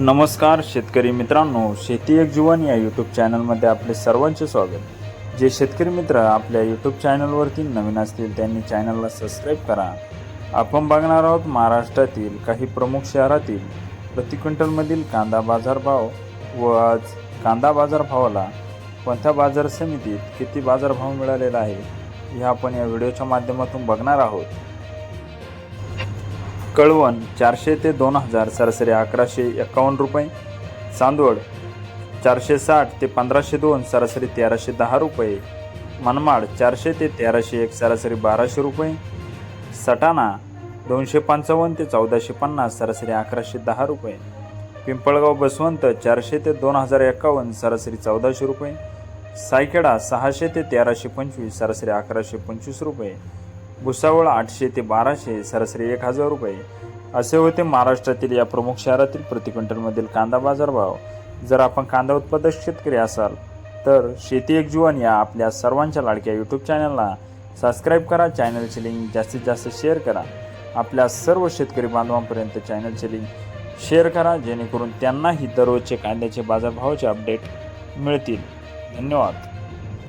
नमस्कार शेतकरी मित्रांनो शेती एक जीवन या यूट्यूब चॅनलमध्ये आपले सर्वांचे स्वागत. जे शेतकरी मित्र आपल्या यूट्यूब चॅनलवरती नवीन असतील त्यांनी चॅनलला सबस्क्राईब करा. आपण बघणार आहोत महाराष्ट्रातील काही प्रमुख शहरातील प्रति क्विंटलमधील कांदा बाजारभाव व आज कांदा बाजारभावाला कोणत्या बाजार समितीत किती बाजारभाव मिळालेला आहे हे आपण या व्हिडिओच्या माध्यमातून बघणार आहोत. कळवण चारशे ते दोन हजार सरासरी अकराशे एकावन्न रुपये. चांदवड चारशे साठ ते पंधराशे दोन सरासरी तेराशे दहा रुपये. मनमाड चारशे ते तेराशे एक सरासरी बाराशे रुपये. सटाणा दोनशे पंचावन्न ते चौदाशे पन्नास सरासरी अकराशे दहा रुपये. पिंपळगाव बसवंत चारशे ते दोन हजार एकावन्न सरासरी चौदाशे रुपये. सायखेडा सहाशे ते तेराशे पंचवीस सरासरी अकराशे पंचवीस रुपये. भुसावळ आठशे ते बाराशे सरासरी एक हजार रुपये. असे होते महाराष्ट्रातील या प्रमुख शहरातील प्रति क्विंटलमधील कांदा बाजारभाव. जर आपण कांदा उत्पादक शेतकरी असाल तर शेती एक जीवन या आपल्या सर्वांच्या लाडक्या यूट्यूब चॅनलला सबस्क्राईब करा. चॅनलची लिंक जास्तीत जास्त शेअर करा. आपल्या सर्व शेतकरी बांधवांपर्यंत चॅनलची लिंक शेअर करा जेणेकरून त्यांनाही दररोजचे कांद्याचे बाजारभावाचे अपडेट मिळतील. धन्यवाद.